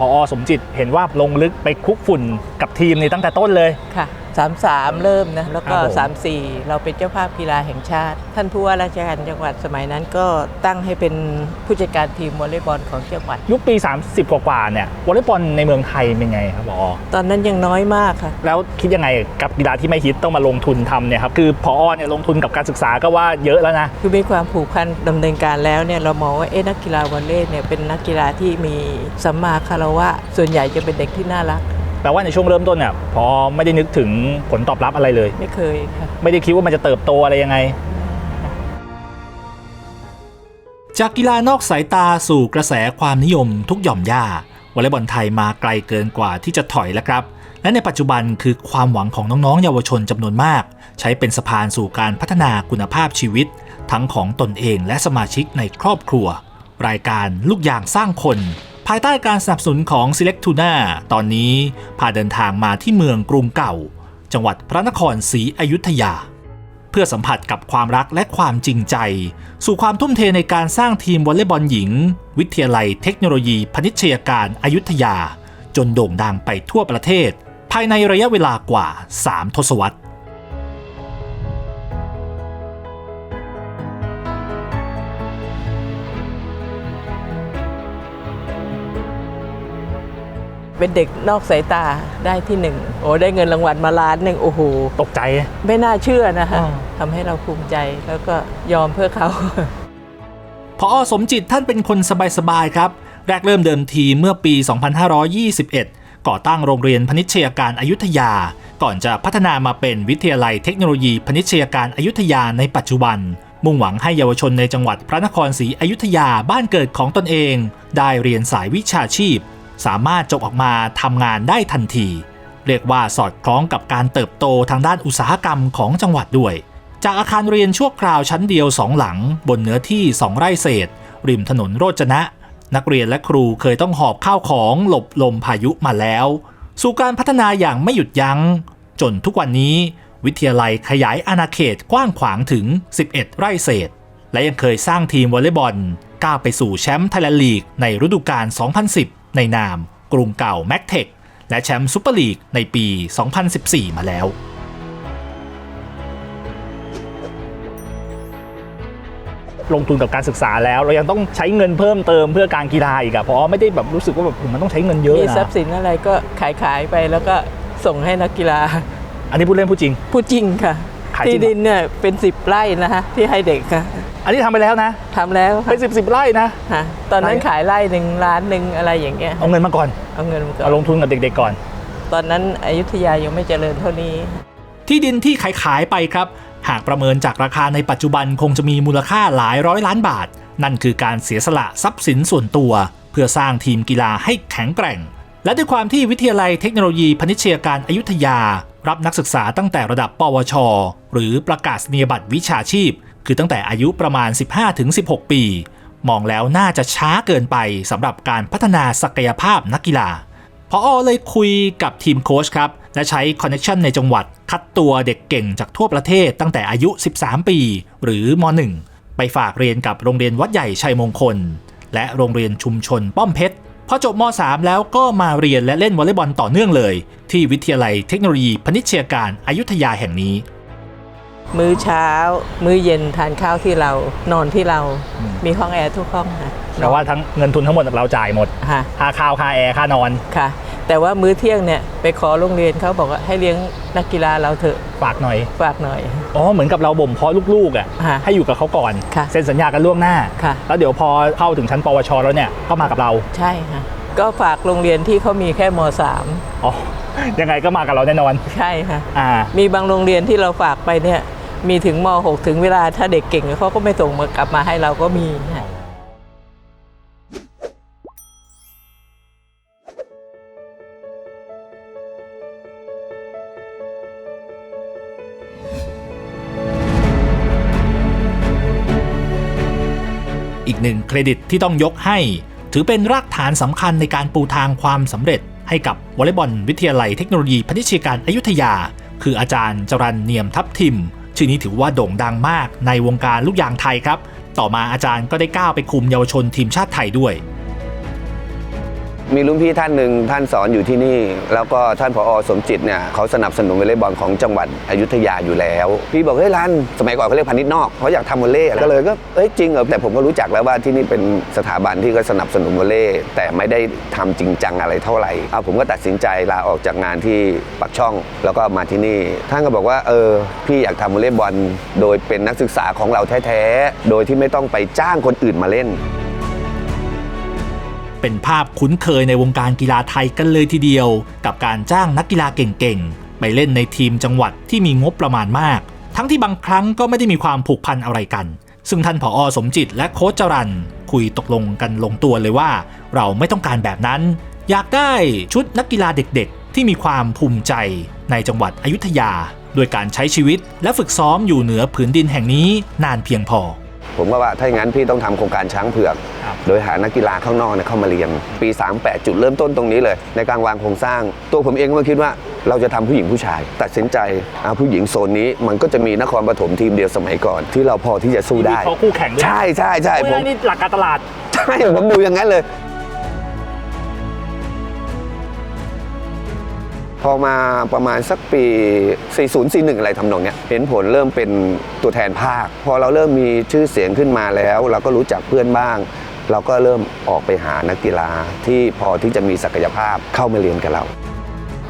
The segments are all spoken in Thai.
พอสมจิตเห็นว่าลงลึกไปคุกฝุ่นกับทีมนี่ตั้งแต่ต้นเลยค่ะ33 เริ่มนะแล้วก็ครับผม34 เราเป็นเจ้าภาพกีฬาแห่งชาติ ท่านผู้ว่าราชการจังหวัดสมัยนั้นก็ตั้งให้เป็นผู้จัดการทีมวอลเลย์บอลของจังหวัด ยุคปี 30 กว่าๆเนี่ยวอลเลย์บอลในเมืองไทยเป็นไงครับพอตอนนั้นยังน้อยมากค่ะ แล้วคิดยังไงกับกีฬาที่ไม่ฮิตต้องมาลงทุนทำเนี่ยครับคือพอเนี่ยลงทุนกับการศึกษาก็ว่าเยอะแล้วนะคือมีความผูกพันดำเนินการแล้วเนี่ยเรามองว่าเอ๊ะนักกีฬาวอลเลย์เนี่ยเป็นนักกีฬาที่มีสัมมาคารวะ ส่วนใหญ่จะเป็นเด็กที่น่ารัก แปลว่าในช่วงเริ่มต้นเนี่ยพอไม่ได้นึกถึงผลตอบรับอะไรเลย ไม่เคยค่ะ ไม่ได้คิดว่ามันจะเติบโตอะไรยังไง จากกีฬานอกสายตาสู่กระแสความนิยมทุกหย่อมย่าวอลเลย์บอลไทยมาไกลเกินกว่าที่จะถอยแล้วครับ และในปัจจุบันคือความหวังของน้องๆ เยาวชนจำนวนมาก ใช้เป็นสะพานสู่การพัฒนาคุณภาพชีวิต ทั้งของตนเองและสมาชิกในครอบครัว รายการลูกยางสร้างคน ภายใต้การสนับสนุนของ Select Tuna ตอนนี้พาเดินทางมาที่เมืองกรุงเก่า จังหวัดพระนครศรีอยุธยา เพื่อสัมผัสกับความรักและความจริงใจ สู่ความทุ่มเทในการสร้างทีมวอลเลย์บอลหญิง วิทยาลัยเทคโนโลยีพนิชยการอายุทยา จนโด่งดังไปทั่วประเทศ ภายในระยะเวลากว่า 3 ทศวรรษ เป็นเด็กนอกสายตาได้ที่หนึ่งโอ้ได้เงินรางวัลมาล้านหนึ่งโอ้โหตกใจ ไม่น่าเชื่อนะคะอ่าทำให้เราภูมิใจแล้วก็ยอมเพื่อเขาพอสมจิตท่านเป็นคนสบายๆครับ แรกเริ่มเดิมทีเมื่อปี 2521 ก่อตั้งโรงเรียนพนิชยการอายุทยา ก่อนจะพัฒนามาเป็นวิทยาลัยเทคโนโลยีพนิชยการอายุทยาในปัจจุบัน มุ่งหวังให้เยาวชนในจังหวัดพระนครศรีอยุธยาบ้านเกิดของตนเอง ได้เรียนสายวิชาชีพ สามารถจบออกมาทำงานได้ทันที เรียกว่าสอดคล้องกับการเติบโตทางด้านอุตสาหกรรมของจังหวัดด้วย จากอาคารเรียนชั่วคราวชั้นเดียวสองหลัง บนเนื้อที่2ไร่เศษ ริมถนนโรจนะ นักเรียนและครูเคยต้องหอบข้าวของหลบลมพายุมาแล้ว สู่การพัฒนาอย่างไม่หยุดยัง้ง จนทุกวันนี้ วิทยาลัยขยายอาณาเขตกว้างขวางถึง 11 ไร่เศษ และยังเคยสร้างทีมวอลเลย์บอลก้าวไปสู่แชมป์ไทยแลนด์ลีกในฤดูกาล 2010 ในนามกรุงเก่าแม็กเทคและแชมป์ซูเปอร์ลีกในปี 2014 มาแล้ว ลงทุนกับการศึกษาแล้วเรายังต้องใช้เงินเพิ่มเติมเพื่อการกีฬาอีกอะเพราะไม่ได้แบบรู้สึกว่าแบบมันต้องใช้เงินเยอะมีนะทรัพย์สินอะไรก็ขายขายๆไปแล้วก็ส่งให้นักกีฬา อันนี้พูดเล่นพูดจริงพูดจริงค่ะขายจริงที่ดินเนี่ยเป็นสิบไร่นะคะที่ให้เด็กค่ะอันนี้ทำไปแล้วนะทำแล้วค่ะเป็นสิบสิบไร่นะฮะตอนนั้นไร่ขายไร่หนึ่งล้านหนึ่งอะไรอย่างเงี้ยเอาเงินมาก่อนเอาเงินมาก่อเอานลงทุนกับเด็กๆก่อน ตอนนั้นอยุธยายังไม่เจริญเท่านี้ ที่ดินที่ขายขายๆไปครับ หากประเมินจากราคาในปัจจุบันคงจะมีมูลค่าหลายร้อยล้านบาท นั่นคือการเสียสละทรัพย์สินส่วนตัว เพื่อสร้างทีมกีฬาให้แข็งแกร่ง และด้วยความที่วิทยาลัยเทคโนโลยีพนิชยการอายุทยา รับนักศึกษาตั้งแต่ระดับ ปวช หรือประกาศนียบัตรวิชาชีพ คือตั้งแต่อายุประมาณ 15-16 ปี มองแล้วน่าจะช้าเกินไปสำหรับการพัฒนาศักยภาพนักกีฬาพออเลยคุยกับทีมโค้ชครับ และใช้คอนเน t ชันในจังหวัด คัดตัวเด็กเก่งจากทั่วประเทศตั้งแต่อายุ 13 ปี หรือม .1 ไปฝากเรียนกับโรงเรียนวัดใหญ่ชัยมงคล และโรงเรียนชุมชนป้อมเพชร พอจบม .3 แล้วก็มาเรียนและเล่นวอลเลย์บอลต่อเนื่องเลย ที่วิทยาลัยเทคโนโลยีพนิชยการอายุทยาแห่งนี้ มื้อเช้า มื้อเย็นทานข้าวที่เรานอนที่เราอืมมีห้องแอร์ทุกห้องค่ะ แต่ว่าทั้งเงินทุนทั้งหมดเราจ่ายหมด ค่ะ ค่าข้าวค่าแอร์ค่านอน ค่ะ แต่ว่ามื้อเที่ยงเนี่ยไปขอโรงเรียนเขาบอกว่าให้เลี้ยงนักกีฬาเราเถอะฝากหน่อย ฝากหน่อย อ๋อ เหมือนกับเราบ่มเพาะลูกๆอะฮะให้อยู่กับเขาก่อน ค่ะเซ็นสัญญากันล่วงหน้า ค่ะ แล้วเดี๋ยวพอเข้าถึงชั้นปวช แล้วเนี่ยก็มากับเรา ใช่ค่ะ ก็ฝากโรงเรียนที่เขามีแค่มอ๋อ ยังไงก็มากับเราแน่นอน .3 ใช่ค่ะ อ่า มีบางโรงเรียนที่เราฝากไปเนี่ยมีถึงม .6 ถึงเวลาถ้าเด็กเก่งเขาก็ไม่ส่งมากลับมาให้เราก็มีค่ะ หนึ่งเครดิตที่ต้องยกให้ ถือเป็นรากฐานสำคัญในการปูทางความสำเร็จ ให้กับวอลเลย์บอลวิทยาลัยเทคโนโลยีพนิชยการอายุทยา คืออาจารย์จรันเนียมทับทิม ชื่อนี้ถือว่าโด่งดังมากในวงการลูกยางไทยครับ ต่อมาอาจารย์ก็ได้ก้าวไปคุมเยาวชนทีมชาติไทยด้วย มีรุ่นพี่ท่านหนึ่งท่านสอนอยู่ที่นี่ แล้วก็ท่านผอสมจิตเนี่ยเขาสนับสนุนวอลเลย์บอลของจังหวัดอยุธยาอยู่แล้ว พี่บอกเฮ้ยรันสมัยก่อนเขาเรียกพานิชย์นอกเขาอยากทำวอลเลย์ก็เลยก็เอ้ยจริงเหรอแต่ผมก็รู้จักแล้วว่าที่นี่เป็นสถาบันที่ก็สนับสนุนวอลเลย์แต่ไม่ได้ทำจริงจังอะไรเท่าไหร่เอาผมก็ตัดสินใจลาออกจากงานที่ปักช่องแล้วก็มาที่นี่ ท่านก็บอกว่าเออพี่อยากทำวอลเลย์บอลโดยเป็นนักศึกษาของเราแท้ๆโดยที่ไม่ต้องไปจ้างคนอื่นมาเล่น เป็นภาพคุ้นเคยในวงการกีฬาไทยกันเลยทีเดียว กับการจ้างนักกีฬาเก่งๆ ไปเล่นในทีมจังหวัดที่มีงบประมาณมาก ทั้งที่บางครั้งก็ไม่ได้มีความผูกพันอะไรกัน ซึ่งท่านผออสมจิตและโค้ชจรันคุยตกลงกันลงตัวเลยว่า เราไม่ต้องการแบบนั้น อยากได้ชุดนักกีฬาเด็กๆ ที่มีความภูมิใจในจังหวัดอยุธยา โดยการใช้ชีวิตและฝึกซ้อมอยู่เหนือผืนดินแห่งนี้นานเพียงพอ ผมก็ว่าถ้าอย่างนั้นพี่ต้องทำโครงการช้างเผือกครับโดยหานักกีฬาข้างนอกเนี่ยเข้ามาเรียน ปี 38 จุดเริ่มต้นตรงนี้เลย ในการวางโครงสร้าง ตัวผมเองก็คิดว่าเราจะทำผู้หญิงผู้ชาย ตัดสินใจเอาผู้หญิงโซนนี้มันก็จะมีนครปฐมทีมเดียวสมัยก่อน ที่เราพอที่จะสู้ได้เขาคู่แข่งด้วยใช่ใช่ใช่โอ้ยผมนี่หลักการตลาดใช่ผมดูอย่างนั้นเลย พอมาประมาณสักปี 4041 อะไรทำนองเนี้ยเห็นผลเริ่มเป็นตัวแทนภาค พอเราเริ่มมีชื่อเสียงขึ้นมาแล้ว เราก็รู้จักเพื่อนบ้าง เราก็เริ่มออกไปหานักกีฬาที่พอที่จะมีศักยภาพเข้ามาเรียนกับเรา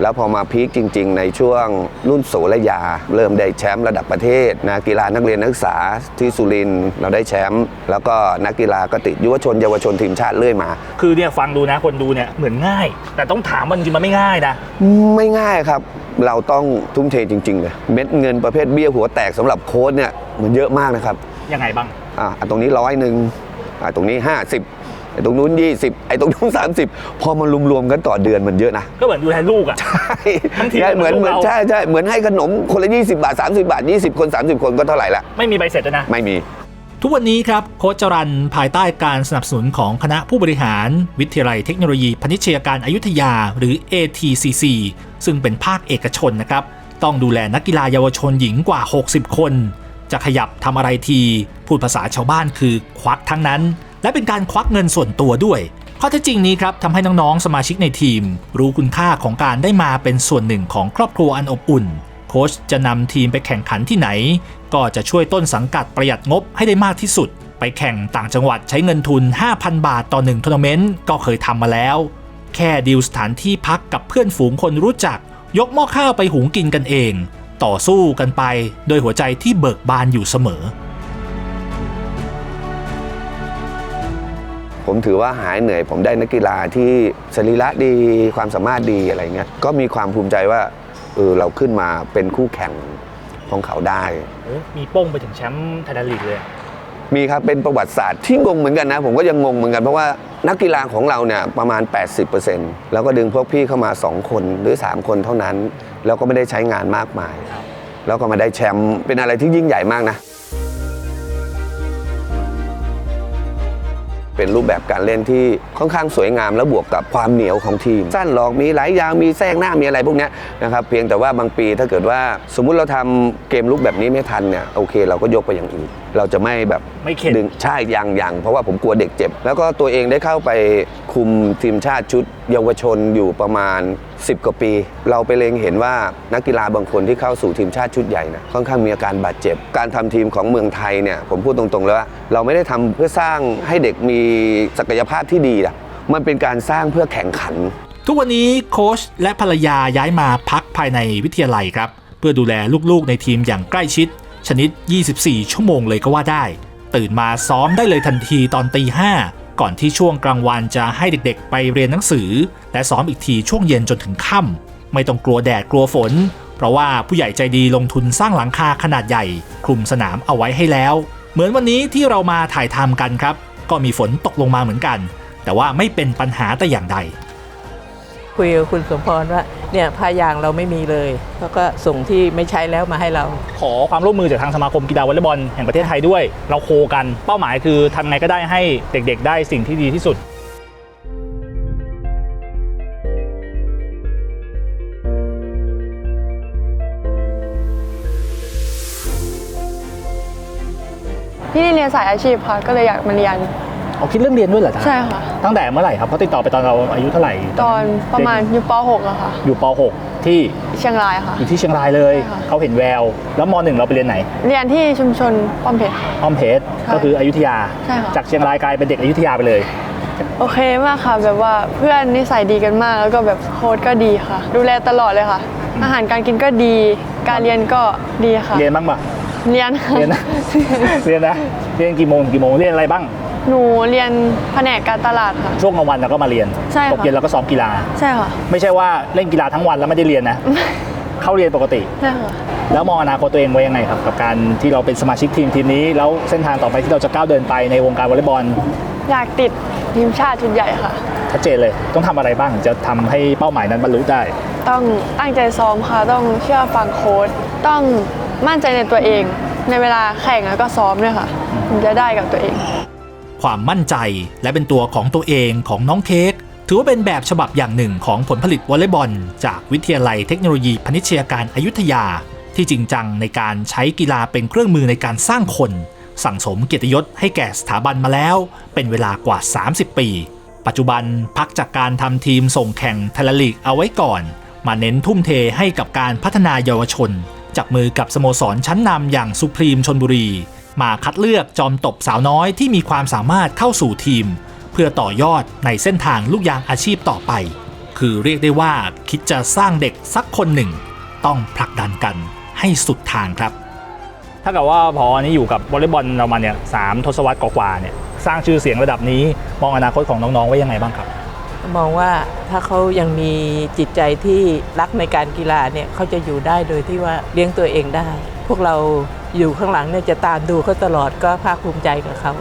แล้วพอมาพีคจริง ๆ ในช่วงรุ่นโสระยา เริ่มได้แชมป์ระดับประเทศนะกีฬานักเรียนนักศึกษาที่สุรินทร์เราได้แชมป์แล้วก็นักกีฬาก็ติดยุวชนเยาวชนทีมชาติเรื่อยมา คือเนี่ยฟังดูนะคนดูเนี่ยเหมือนง่าย แต่ต้องถามมันจริงๆมันไม่ง่ายนะไม่ง่ายครับ เราต้องทุ่มเทจริงๆเลยเม็ดเงินประเภทเบี้ยหัวแตกสำหรับโค้ชเนี่ยมันเยอะมากนะครับยังไงบ้างอะอะตรงนี้ร้อยหนึ่งอะตรงนี้ 50 ไอ้ตรงนู้น 20 ไอ้ตรงนู้น 30 พอมันรวมๆกันต่อเดือนมันเยอะนะ ก็เหมือนดูแลลูกอะ ใช่ทั้งทีมใช่เหมือนเหเหมืมืออนนเรา ใช่ใช่เหมือนให้ขนมคนละ 20 บาท 30 บาท 20 คน 30 คนก็เท่าไหร่ละ ไม่มีใบเสร็จด้วยนะ ไม่มี ทุกวันนี้ครับโค้ชจรันภายใต้การสนับสนุนของคณะผู้บริหาร วิทยาลัยเทคโนโลยีพนิชยการอายุทยาหรือ ATCC ซึ่งเป็นภาคเอกชนนะครับ ต้องดูแลนักกีฬาเยาวชนหญิงกว่า 60 คน จะขยับทำอะไรที พูดภาษาชาวบ้านคือควักทั้งนั้น และเป็นการควักเงินส่วนตัวด้วย ข้อเท็จจริงนี้ครับทำให้น้องๆ สมาชิกในทีม รู้คุณค่าของการได้มาเป็นส่วนหนึ่งของครอบครัวอันอบอุ่น โค้ชจะนำทีมไปแข่งขันที่ไหน ก็จะช่วยต้นสังกัดประหยัดงบให้ได้มากที่สุด ไปแข่งต่างจังหวัดใช้เงินทุน 5,000 บาทต่อหนึ่งทัวร์นาเมนต์ก็เคยทำมาแล้ว แค่ดีลสถานที่พักกับเพื่อนฝูงคนรู้จัก ยกหม้อข้าวไปหุงกินกันเอง ต่อสู้กันไปโดยหัวใจที่เบิกบานอยู่เสมอ ผมถือว่าหายเหนื่อย ผมได้นักกีฬาที่สรีระดีความสามารถดีอะไรเงี้ยก็มีความภูมิใจว่าเออเราขึ้นมาเป็นคู่แข่งของเขาได้โอ้มีโป้งไปถึงแชมป์ไทยแลนด์ลีกเลยอะมีครับเป็นประวัติศาสตร์ที่งงเหมือนกันนะ ผมก็ยังงงเหมือนกันเพราะว่านักกีฬาของเราเนี่ยประมาณ 80%แล้วก็ดึงพวกพี่เข้ามา 2 คนหรือ 3 คนเท่านั้น แล้วก็ไม่ได้ใช้งานมากมาย แล้วก็มาได้แชมป์เป็นอะไรที่ยิ่งใหญ่มากนะ เป็นรูปแบบการเล่นที่ค่อนข้างสวยงามแล้วบวกกับความเหนียวของทีม สั้นหลอกมีหลายยาวมีแทรกหน้ามีอะไรพวกนี้นะครับเพียงแต่ว่าบางปีถ้าเกิดว่าสมมุติเราทำเกมลุกแบบนี้ไม่ทันเนี่ยโอเค เราก็ยกไปอย่างอื่น เราจะไม่แบบ ไม่เข็ด ดึงใช่ยังยังเพราะว่าผมกลัวเด็กเจ็บ แล้วก็ตัวเองได้เข้าไปคุมทีมชาติชุดเยาวชนอยู่ประมาณ 10 กว่าปี เราไปเล็งเห็นว่านักกีฬาบางคนที่เข้าสู่ทีมชาติชุดใหญ่นะค่อนข้างมีอาการบาดเจ็บ การทำทีมของเมืองไทยเนี่ยผมพูดตรงๆเลยว่าเราไม่ได้ทำเพื่อสร้างให้เด็กมีศักยภาพที่ดีอะมันเป็นการสร้างเพื่อแข่งขัน ทุกวันนี้โค้ชและภรรยาย้ายมาพักภายในวิทยาลัยครับ เพื่อดูแลลูกๆในทีมอย่างใกล้ชิด ชนิด 24 ชั่วโมงเลยก็ว่าได้ ตื่นมาซ้อมได้เลยทันทีตอนตีห้าก่อนที่ช่วงกลางวันจะให้เด็กๆ ไปเรียนหนังสือ และซ้อมอีกทีช่วงเย็นจนถึงค่ำไม่ต้องกลัวแดดกลัวฝน เพราะว่าผู้ใหญ่ใจดีลงทุนสร้างหลังคาขนาดใหญ่ คลุมสนามเอาไว้ให้แล้ว เหมือนวันนี้ที่เรามาถ่ายทำกันครับ ก็มีฝนตกลงมาเหมือนกัน แต่ว่าไม่เป็นปัญหาแต่อย่างใด คุยกับคุณสมพรว่า เนี่ยผ้ายางเราไม่มีเลยแล้วก็ส่งที่ไม่ใช้แล้วมาให้เรา ขอความร่วมมือจากทางสมาคมกีฬาวอลเลย์บอลแห่งประเทศไทยด้วย เราโคกันเป้าหมายคือทำไงก็ได้ให้เด็กๆ ได้สิ่งที่ดีที่สุดพี่เรียนสายอาชีพค่ะก็เลยอยากมาเรียน เอาคิดเรื่องเรียนด้วยเหรอจ๊ะใช่ค่ะ ตั้งแต่เมื่อไหร่ครับเขาติดต่อไปตอนเราอายุเท่าไหร่ตอนประมาณอยู่ป .6 อะค่ะ อยู่ป .6 ที่เชียงรายค่ะ อยู่ที่เชียงรายเลยใช่ค่ะ เขาเห็นแวว แล้วม .1 เราไปเรียนไหนเรียนที่ชุมชนป้อมเพชร อ้อมเพชรใช่ก็คืออยุธยา ใช่ค่ะ จากเชียงรายกลายเป็นเด็กอยุธยาไปเลย โอเคมากค่ะ แบบว่าเพื่อนนิสัยดีกันมาก แล้วก็แบบโค้ดก็ดีค่ะ ดูแลตลอดเลยค่ะ อาหารการกินก็ดี การเรียนก็ดีค่ะ เรียนบ้างปะเรียนค่ะ เรียนนะ เรียนนะเรียนกี่โมงกี่โมงเรียนอะไรบ้าง หนูเรียนแผนกการตลาดค่ะ ช่วงกลางวันเราก็มาเรียนใช่ค่ะ ตกเย็นเราก็ซ้อมกีฬา ใช่ค่ะ ไม่ใช่ว่าเล่นกีฬาทั้งวันแล้วไม่ได้เรียนนะ เข้าเรียนปกติ ใช่ค่ะ แล้วมองอนาคตตัวเองไว้ยังไงครับ กับการที่เราเป็นสมาชิกทีมทีมนี้ แล้วเส้นทางต่อไปที่เราจะก้าวเดินไปในวงการวอลเลย์บอลอยากติดทีมชาติชุดใหญ่ค่ะ ชัดเจนเลย ต้องทำอะไรบ้างถึงจะทำให้เป้าหมายนั้นบรรลุได้ ต้องตั้งใจซ้อมค่ะ ต้องเชื่อฟังโค้ดต้องมั่นใจในตัวเอง ในเวลาแข่งแล้วก็ซ้อมด้วยค่ะถึงจะได้กับตัวเอง ความมั่นใจ และเป็นตัวของตัวเองของน้องเค้กถือว่าเป็นแบบฉบับอย่างหนึ่งของผลผลิตวอลเลย์บอล จากวิทยาลัยเทคโนโลยีพนิชยาการอายุทยา ที่จริงจังในการใช้กีฬาเป็นเครื่องมือในการสร้างคน สั่งสมเกียรติยศให้แก่สถาบันมาแล้ว เป็นเวลากว่า 30 ปี ปัจจุบันพักจากการทำทีมส่งแข่งไทยลีกเอาไว้ก่อน มาเน้นทุ่มเทให้กับการพัฒนาเยาวชนจับมือกับสโมสรชั้นนำอย่างสุพรีมชนบุรี มาคัดเลือกจอมตบสาวน้อยที่มีความสามารถเข้าสู่ทีม เพื่อต่อยอดในเส้นทางลูกยางอาชีพต่อไป คือเรียกได้ว่าคิดจะสร้างเด็กสักคนหนึ่ง ต้องผลักดันกันให้สุดทางครับ ถ้าเกิดว่าพอนี่อยู่กับวอลเลย์บอลเรามาเนี่ยสามทศวรรษกว่าๆเนี่ยสร้างชื่อเสียงระดับนี้มองอนาคตของน้องๆไว้ยังไงบ้างครับ มองว่าถ้าเขายังมีจิตใจที่รักในการกีฬาเนี่ยเขาจะอยู่ได้โดยที่ว่าเลี้ยงตัวเองได้ พวกเรา อยู่ข้างหลังเนี่ยจะตามดูเขาตลอดก็ภาคภูมิใจกับเขา